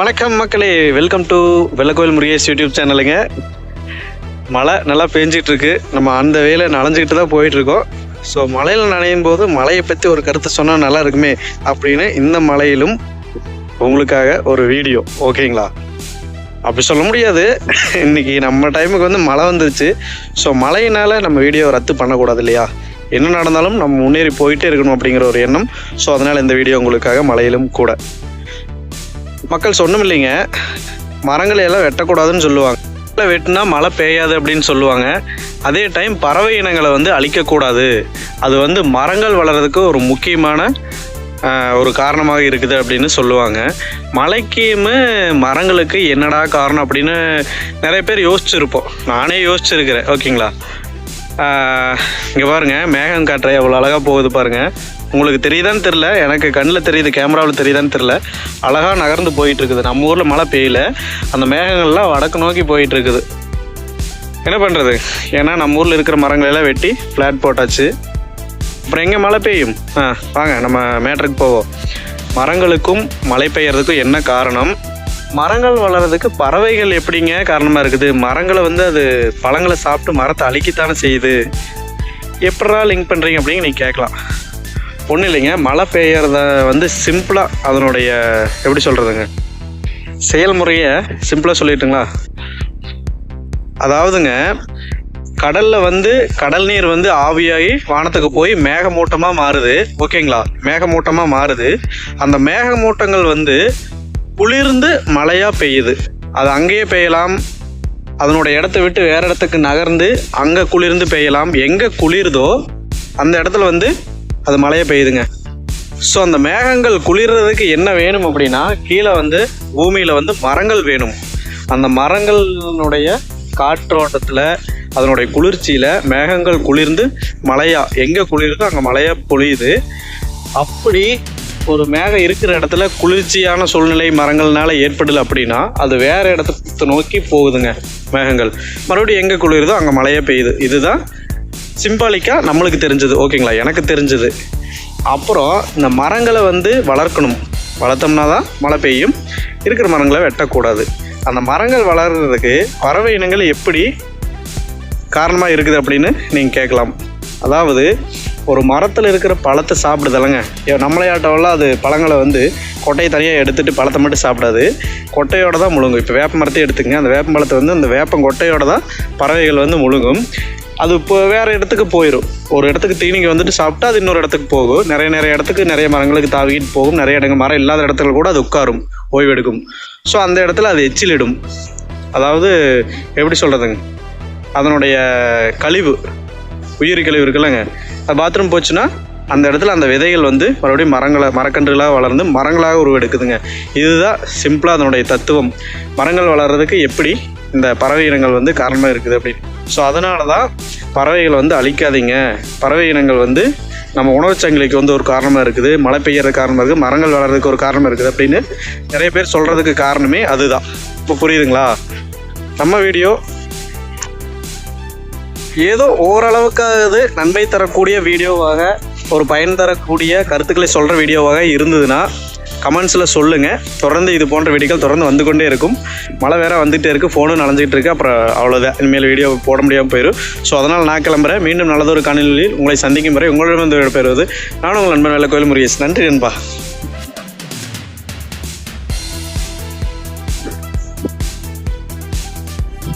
வணக்கம் மக்களே welcome to Vellakoil Murugesh YouTube சேனலுங்க. மழை நல்லா பெஞ்சிட்டு இருக்கு நம்ம அந்த வேலை நனைஞ்சிக்கிட்டு தான் போயிட்டு இருக்கோம் ஸோ மழையில் நனையும் போது மழையை பற்றி ஒரு கருத்து சொன்னால் நல்லா இருக்குமே அப்படின்னு இந்த மழையிலும் உங்களுக்காக ஒரு வீடியோ ஓகேங்களா? அப்படி சொல்ல முடியாது. இன்னைக்கு நம்ம டைமுக்கு வந்து மழை வந்துருச்சு. ஸோ மழையினால நம்ம வீடியோ ரத்து பண்ணக்கூடாது இல்லையா? என்ன நடந்தாலும் நம்ம முன்னேறி போயிட்டே இருக்கணும் அப்படிங்கிற ஒரு எண்ணம். ஸோ அதனால் இந்த வீடியோ உங்களுக்காக மழையிலும் கூட. மக்கள் சொன்னும் இல்லைங்க மரங்களை எல்லாம் வெட்டக்கூடாதுன்னு சொல்லுவாங்க. மரங்களை வெட்டினா மழை பெய்யாது அப்படின்னு சொல்லுவாங்க. அதே டைம் பறவை இனங்களை வந்து அழிக்கக்கூடாது. அது வந்து மரங்கள் வளர்கிறதுக்கு ஒரு முக்கியமான ஒரு காரணமாக இருக்குது அப்படின்னு சொல்லுவாங்க. மலைக்கும் மரங்களுக்கு என்னடா காரணம் அப்படின்னு நிறைய பேர் யோசிச்சிருப்போம். நானே யோசிச்சிருக்கிறேன். ஓகேங்களா? இங்கே பாருங்கள் மேகம் காட்டுற எவ்வளோ அழகாக போகுது பாருங்கள் உங்களுக்கு தெரியுதான்னு தெரில எனக்கு கண்ணில் தெரியுது கேமராவில் தெரியுதான்னு தெரில அழகாக நகர்ந்து போயிட்டு இருக்குது நம்ம ஊரில் மழை பெய்யல. அந்த மேகங்கள்லாம் வடக்கு நோக்கி போயிட்டு இருக்குது என்ன பண்ணுறது ஏன்னா நம்ம ஊரில் இருக்கிற மரங்களை எல்லாம் வெட்டி ஃப்ளாட் போட்டாச்சு. அப்புறம் எங்கே மழை பெய்யும்? ஆ வாங்க நம்ம மேட்ருக்கு போவோம். மரங்களுக்கும் மழை பெய்யறதுக்கும் என்ன காரணம்? மரங்கள் வளர்றதுக்கு பறவைகள் எப்படிங்க காரணமாக இருக்குது? மரங்களை வந்து அது பழங்களை சாப்பிட்டு மரத்தை அழிக்கத்தானே செய்யுது? எப்படா லிங்க் பண்ணுறீங்க அப்படின்னு நீங்கள் கேட்கலாம். ஒன்றும் இல்லைங்க. மழை பெய்யறத வந்து சிம்பிளாக அதனுடைய எப்படி சொல்கிறதுங்க செயல்முறையை சிம்பிளாக சொல்லிட்டுங்களா? அதாவதுங்க கடலில் வந்து கடல் நீர் வந்து ஆவியாகி வானத்துக்கு போய் மேகமூட்டமாக மாறுது. ஓகேங்களா? மேகமூட்டமாக மாறுது. அந்த மேகமூட்டங்கள் வந்து குளிர்ந்து மழையாக பெய்யுது. அது அங்கேயே பெய்யலாம். அதனோட இடத்த விட்டு வேறு இடத்துக்கு நகர்ந்து அங்கே குளிர்ந்து பெய்யலாம். எங்கே குளிருதோ அந்த இடத்துல வந்து அது மழையை பெய்யுதுங்க. ஸோ அந்த மேகங்கள் குளிர்றதுக்கு என்ன வேணும் அப்படின்னா கீழே வந்து பூமியில் வந்து மரங்கள் வேணும். அந்த மரங்களினுடைய காற்றோட்டத்தில் அதனுடைய குளிர்ச்சியில் மேகங்கள் குளிர்ந்து மழையா எங்கே குளிருதோ அங்கே மழையாக பொழியுது. அப்படி ஒரு மேகம் இருக்கிற இடத்துல குளிர்ச்சியான சூழ்நிலை மரங்கள்னால ஏற்படலை அப்படின்னா அது வேற இடத்துக்கு நோக்கி போகுதுங்க மேகங்கள். மறுபடியும் எங்கே குளிருதோ அங்கே மழையே பெய்யுது. இதுதான் சிம்பாலிக்காக நம்மளுக்கு தெரிஞ்சது ஓகேங்களா? எனக்கு தெரிஞ்சது. அப்புறம் இந்த மரங்களை வந்து வளர்க்கணும். வளர்த்தோம்னா தான் மழை பெய்யும். இருக்கிற மரங்களை வெட்டக்கூடாது. அந்த மரங்கள் வளர்கிறதுக்கு பறவை இனங்கள் எப்படி காரணமாக இருக்குது அப்படின்னு நீங்கள் கேட்கலாம். அதாவது ஒரு மரத்தில் இருக்கிற பழத்தை சாப்பிடுதலங்க. நம்மளையாட்டவெல்லாம் அது பழங்களை வந்து கொட்டையை தனியாக எடுத்துகிட்டு பழத்தை மட்டும் சாப்பிடாது. கொட்டையோடு தான் முழுங்கும். இப்போ வேப்ப மரத்தை எடுத்துங்க அந்த வேப்ப மரத்தை வந்து அந்த வேப்பம் கொட்டையோடு தான் பறவைகள் வந்து முழுங்கும். அது இப்போ வேறு இடத்துக்கு போயிடும் ஒரு இடத்துக்கு தீனிக்கு வந்துட்டு சாப்பிட்டா அது இன்னொரு இடத்துக்கு போகும். நிறைய நிறைய இடத்துக்கு நிறைய மரங்களுக்கு தாவிக்கிட்டு போகும். நிறைய இடங்கள் மரம் இல்லாத இடத்துல கூட அது உட்காரும் ஓய்வெடுக்கும். ஸோ அந்த இடத்துல அது எச்சிலிடும். அதாவது எப்படி சொல்கிறதுங்க அதனுடைய கழிவு உயிரி கழிவு இருக்குல்லங்க. அது பாத்ரூம் போச்சுன்னா அந்த இடத்துல அந்த விதைகள் வந்து மறுபடியும் மரங்களை மரக்கன்றுகளாக வளர்ந்து மரங்களாக உருவெடுக்குதுங்க. இதுதான் சிம்பிளாக அதனுடைய தத்துவம். மரங்கள் வளர்கிறதுக்கு எப்படி இந்த பறவை இனங்கள் வந்து காரணமாக இருக்குது அப்படின்னு. ஸோ அதனால தான் பறவைகளை வந்து அழிக்காதீங்க. பறவை இனங்கள் வந்து நம்ம உணவுச் சங்கிலிக்கு வந்து ஒரு காரணமாக இருக்குது. மழை பெய்யற காரணமாக இருக்குது. மரங்கள் வளர்கிறதுக்கு ஒரு காரணமாக இருக்குது அப்படின்னு நிறைய பேர் சொல்கிறதுக்கு காரணமே அதுதான். இப்போ புரியுதுங்களா? நம்ம வீடியோ ஏதோ ஓரளவுக்காவது நன்மை தரக்கூடிய வீடியோவாக ஒரு பயன் தரக்கூடிய கருத்துக்களை சொல்கிற வீடியோவாக இருந்ததுன்னா கமெண்ட்ஸில் சொல்லுங்கள் தொடர்ந்து இது போன்ற வீடியோக்கள் தொடர்ந்து வந்து கொண்டே இருக்கும். மழை வேற வந்துகிட்டே இருக்குது ஃபோனும் நனைஞ்சிட்டு இருக்கு. அப்புறம் அவ்வளோதான் இனிமேல் வீடியோ போட முடியாமல் போயிடும் ஸோ அதனால் நான் கிளம்புறேன். மீண்டும் நல்லதொரு காணொலியில் உங்களை சந்திக்கும் வரை உங்களிடம் வந்து பெறுவது நானும் உங்கள் நண்பன் வேலை கோயில் முருகேஷ் நன்றி நண்பா.